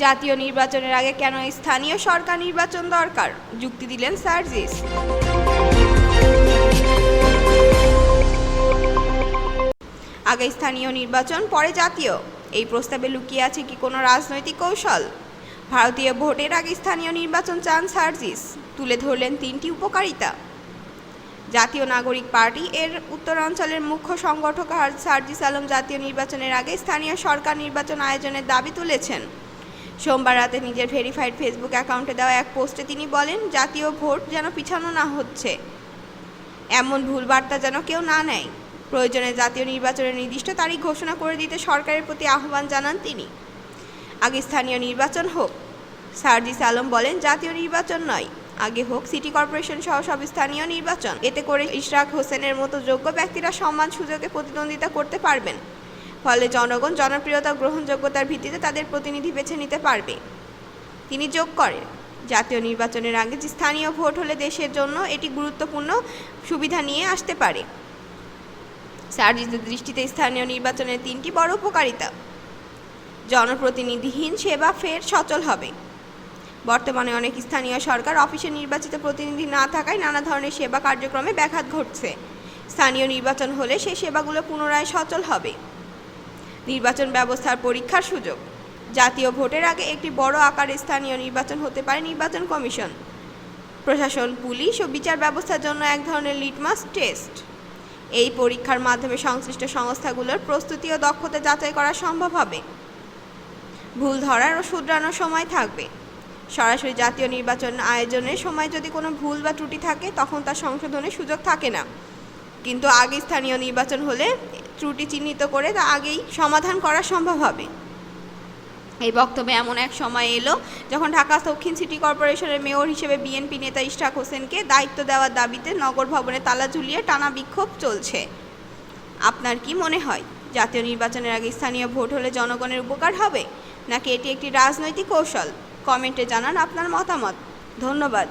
জাতীয় নির্বাচনের আগে কেন স্থানীয় সরকার নির্বাচন দরকার? যুক্তি দিলেন সার্জিস। আগে স্থানীয় নির্বাচন, পরে জাতীয়। এই প্রস্তাবে লুকিয়ে আছে কি কোনো রাজনৈতিক কৌশল? ভারতীয় ভোটের আগে স্থানীয় নির্বাচন চান সার্জিস। তুলে ধরলেন তিনটি উপকারিতা। জাতীয় নাগরিক পার্টি এর উত্তরাঞ্চলের মুখ্য সংগঠক সার্জিস আলম জাতীয় নির্বাচনের আগে স্থানীয় সরকার নির্বাচন আয়োজনের দাবি তুলেছেন। সোমবার রাতে নিজের ভেরিফাইড ফেসবুক অ্যাকাউন্টে দেওয়া এক পোস্টে তিনি বলেন, জাতীয় ভোট যেন পিছানো না হচ্ছে। এমন ভুল বার্তা যেন কেউ না নেয়। প্রয়োজনে জাতীয় নির্বাচনের নির্দিষ্ট তারিখ ঘোষণা করে দিতে সরকারের প্রতি আহ্বান জানান তিনি। আগে স্থানীয় নির্বাচন হোক। সার্জিস আলম বলেন, জাতীয় নির্বাচন নয়। আগে হোক সিটি কর্পোরেশন সহ সব স্থানীয় নির্বাচন। এতে করে ইশরাক হোসেনের মতো যোগ্য ব্যক্তিরা সম্মান সুযোগে প্রতিদ্বন্দ্বিতা করতে পারবেন। ফলে জনগণ জনপ্রিয়তা গ্রহণযোগ্যতার ভিত্তিতে তাদের প্রতিনিধি বেছে নিতে পারবে। তিনি যোগ করেন। জাতীয় নির্বাচনের আগে যে স্থানীয় ভোট হলে দেশের জন্য এটি গুরুত্বপূর্ণ সুবিধা নিয়ে আসতে পারে। সার্জিসের দৃষ্টিতে স্থানীয় নির্বাচনের তিনটি বড় উপকারিতা। জনপ্রতিনিধিহীন সেবা ফের সচল হবে। বর্তমানে অনেক স্থানীয় সরকার অফিসে নির্বাচিত প্রতিনিধি না থাকায় নানা ধরনের সেবা কার্যক্রমে ব্যাঘাত ঘটছে। স্থানীয় নির্বাচন হলে সেই সেবাগুলো পুনরায় সচল হবে। নির্বাচন ব্যবস্থার পরীক্ষার সুযোগ। জাতীয় ভোটের আগে একটি বড় আকারে স্থানীয় নির্বাচন হতে পারে নির্বাচন কমিশন। প্রশাসন, পুলিশ ও বিচার ব্যবস্থার জন্য এক ধরনের লিটমাস টেস্ট। এই পরীক্ষার মাধ্যমে সংশ্লিষ্ট সংস্থাগুলোর প্রস্তুতি ও দক্ষতা যাচাই করা সম্ভব হবে। ভুল ধরার ও শুধরানোর সময় থাকবে। সরাসরি জাতীয় নির্বাচন আয়োজনের সময় যদি কোনো ভুল বা ত্রুটি থাকে, তখন তার সংশোধনের সুযোগ থাকে না। কিন্তু আগে স্থানীয় নির্বাচন হলে ত্রুটি চিহ্নিত করে তা আগেই সমাধান করা সম্ভব হবে। এই বক্তব্যে এমন এক সময় এলো যখন ঢাকা দক্ষিণ সিটি কর্পোরেশনের মেয়র হিসেবে বিএনপি নেতা ইশরাক হোসেনকে দায়িত্ব দেওয়ার দাবিতে নগর ভবনে তালা ঝুলিয়ে টানা বিক্ষোভ চলছে। আপনার কি মনে হয়, জাতীয় নির্বাচনের আগে স্থানীয় ভোট হলে জনগণের উপকার হবে, নাকি এটি একটি রাজনৈতিক কৌশল? কমেন্টে জানান আপনার মতামত। ধন্যবাদ।